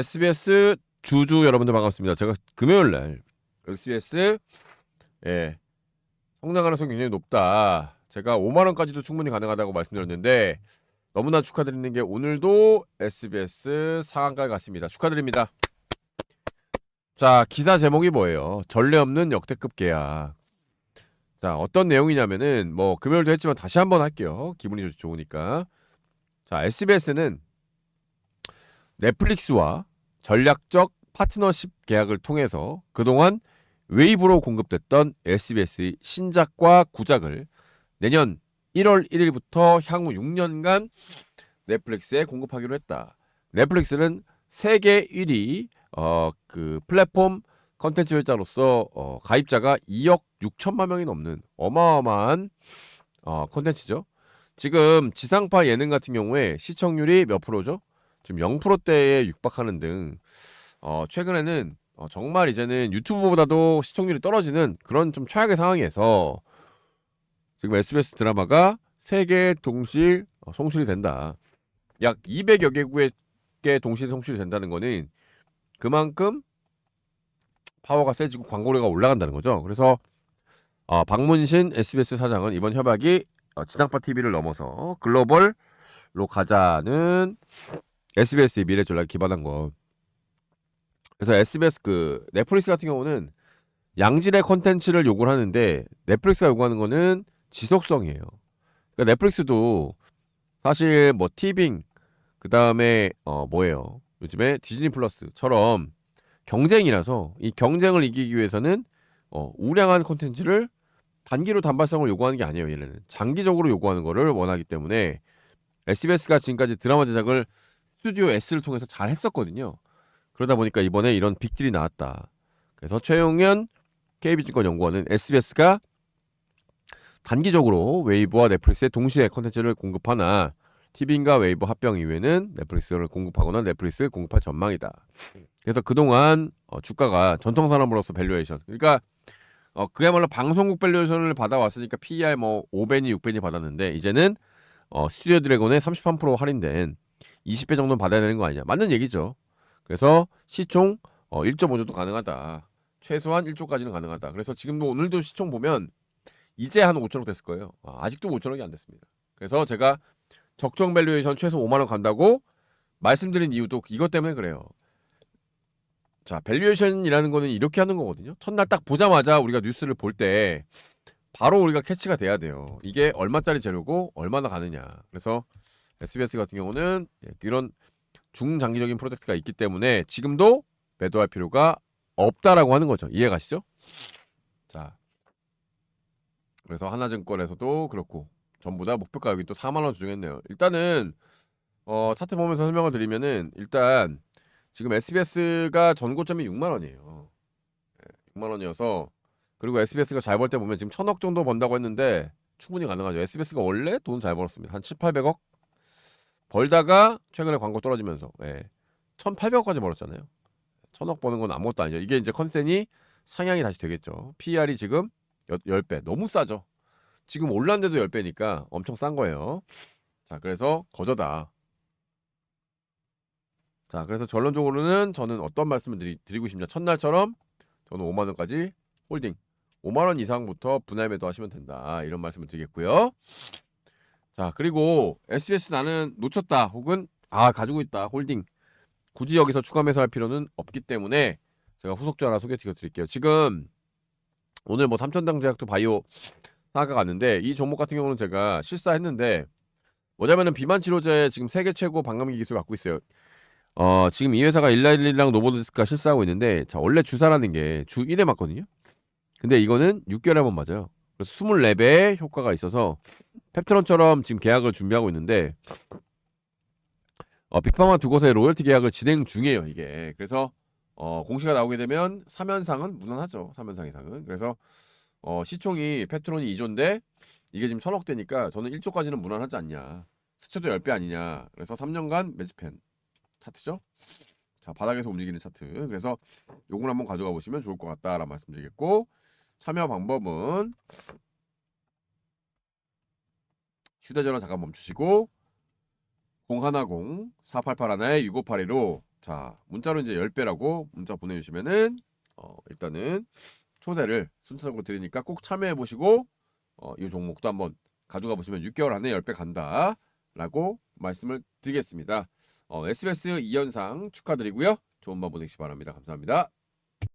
SBS 주주 여러분들 반갑습니다. 제가 금요일 날 SBS 예, 성장 가능성이 굉장히 높다. 제가 5만 원까지도 충분히 가능하다고 말씀드렸는데 너무나 축하드리는 게 오늘도 SBS 상한가에 갔습니다. 축하드립니다. 자, 기사 제목이 뭐예요? 전례 없는 역대급 계약. 자, 어떤 내용이냐면은 뭐 금요일도 했지만 다시 한번 할게요. 기분이 좋- 좋으니까. 자, SBS는 넷플릭스와 전략적 파트너십 계약을 통해서 그동안 웨이브로 공급됐던 SBS의 신작과 구작을 내년 1월 1일부터 향후 6년간 넷플릭스에 공급하기로 했다. 넷플릭스는 세계 1위 어, 그 플랫폼 컨텐츠 회사로서 어, 가입자가 2억 6천만 명이 넘는 어마어마한 어, 컨텐츠죠. 지금 지상파 예능 같은 경우에 시청률이 몇 프로죠? 지금 0%대에 육박하는 등 어, 최근에는 어, 정말 이제는 유튜브보다도 시청률이 떨어지는 그런 좀 최악의 상황에서 지금 SBS 드라마가 세계 동시 어, 송출이 된다. 약 200여 개국에 동시 송출이 된다는 거는 그만큼 파워가 세지고 광고료가 올라간다는 거죠. 그래서 어, 박문신 SBS 사장은 이번 협약이 어, 지상파 TV를 넘어서 글로벌로 가자는 SBS의 미래 전략에 기반한 거. 그래서 SBS 그 넷플릭스 같은 경우는 양질의 컨텐츠를 요구를 하는데 넷플릭스가 요구하는 거는 지속성이에요. 그러니까 넷플릭스도 사실 뭐 티빙 그 다음에 어 뭐예요? 요즘에 디즈니 플러스처럼 경쟁이라서 이 경쟁을 이기기 위해서는 어 우량한 콘텐츠를 단기로 단발성을 요구하는 게 아니에요. 얘네는 장기적으로 요구하는 거를 원하기 때문에 SBS가 지금까지 드라마 제작을 스튜디오 S를 통해서 잘 했었거든요. 그러다 보니까 이번에 이런 빅딜이 나왔다. 그래서 최용현 KB증권연구원은 SBS가 단기적으로 웨이브와 넷플릭스에 동시에 콘텐츠를 공급하나 TV인과 웨이브 합병 이후에는 넷플릭스를 공급하거나 넷플릭스 공급할 전망이다. 그래서 그동안 어, 주가가 전통 산업으로서 밸류에이션 그러니까 어, 그야말로 방송국 밸류에이션을 받아왔으니까 PER 뭐 5배니 6배니 받았는데 이제는 어, 스튜디오 드래곤의 33% 할인된 20배 정도는 받아야 되는 거 아니냐. 맞는 얘기죠. 그래서 시총 어, 1.5조도 가능하다. 최소한 1조까지는 가능하다. 그래서 지금도 오늘도 시총 보면 이제 한 5천억 됐을 거예요. 아, 아직도 5천억이 안 됐습니다. 그래서 제가 적정 밸류에이션 최소 5만 원 간다고 말씀드린 이유도 이것 때문에 그래요. 자, 밸류에이션이라는 거는 이렇게 하는 거거든요. 첫날 딱 보자마자 우리가 뉴스를 볼 때 바로 우리가 캐치가 돼야 돼요. 이게 얼마짜리 재료고 얼마나 가느냐. 그래서 SBS 같은 경우는 예, 이런 중장기적인 프로젝트가 있기 때문에 지금도 매도할 필요가 없다라고 하는 거죠. 이해 가시죠? 자, 그래서 하나증권에서도 그렇고 전부 다 목표가 여기 또 4만 원 조정했네요. 일단은 어, 차트 보면서 설명을 드리면은 일단 지금 SBS가 전고점이 6만 원이에요. 예, 6만 원이어서 그리고 SBS가 잘 벌 때 보면 지금 천억 정도 번다고 했는데 충분히 가능하죠. SBS가 원래 돈 잘 벌었습니다. 한 7, 800억 벌다가 최근에 광고 떨어지면서 예. 1,800억까지 벌었잖아요. 천억 버는 건 아무것도 아니죠. 이게 이제 컨센이 상향이 다시 되겠죠. PR이 지금 10배. 너무 싸죠. 지금 올랐는데도 10배니까 엄청 싼 거예요. 자, 그래서 거저다. 자, 그래서 결론적으로는 저는 어떤 말씀을 드리, 드리고 싶냐. 첫날처럼 저는 5만 원까지 홀딩. 5만 원 이상부터 분할 매도 하시면 된다. 이런 말씀을 드리겠고요. 자, 그리고 SBS 나는 놓쳤다. 혹은 아, 가지고 있다. 홀딩. 굳이 여기서 추가 매수할 필요는 없기 때문에 제가 후속주 하나 소개팅 드릴게요. 지금 오늘 뭐 삼천당 제약도 바이오 사가 갔는데 이 종목 같은 경우는 제가 실사했는데 뭐냐면은 비만 치료제 지금 세계 최고 반감기 기술 갖고 있어요. 어, 지금 이 회사가 일라일리랑 노보디스크가 실사하고 있는데 자, 원래 주사라는 게 주 1회 맞거든요. 근데 이거는 6개월에 한 번 맞아요. 그래서 24배의 효과가 있어서 펩트론처럼 지금 계약을 준비하고 있는데 어, 빅파마 두 곳의 로열티 계약을 진행 중이에요, 이게. 그래서 어, 공시가 나오게 되면 3연상은 무난하죠. 3연상 이상은. 그래서 어, 시총이 페트론이 2조인데 이게 지금 천억 대니까 저는 1조까지는 무난하지 않냐. 스쳐도 10배 아니냐. 그래서 3년간 매집펜 차트죠. 자, 바닥에서 움직이는 차트. 그래서 요걸 한번 가져가 보시면 좋을 것 같다라는 말씀드리겠고 참여 방법은 휴대전화 잠깐 멈추시고 010-488-6582로 자, 문자로 이제 10배라고 문자 보내주시면은, 어, 일단은 초대를 순서적으로 드리니까 꼭 참여해 보시고, 어, 이 종목도 한번 가져가 보시면 6개월 안에 10배 간다. 라고 말씀을 드리겠습니다. 어, SBS 2연상 축하드리고요. 좋은 밤 보내시기 바랍니다. 감사합니다.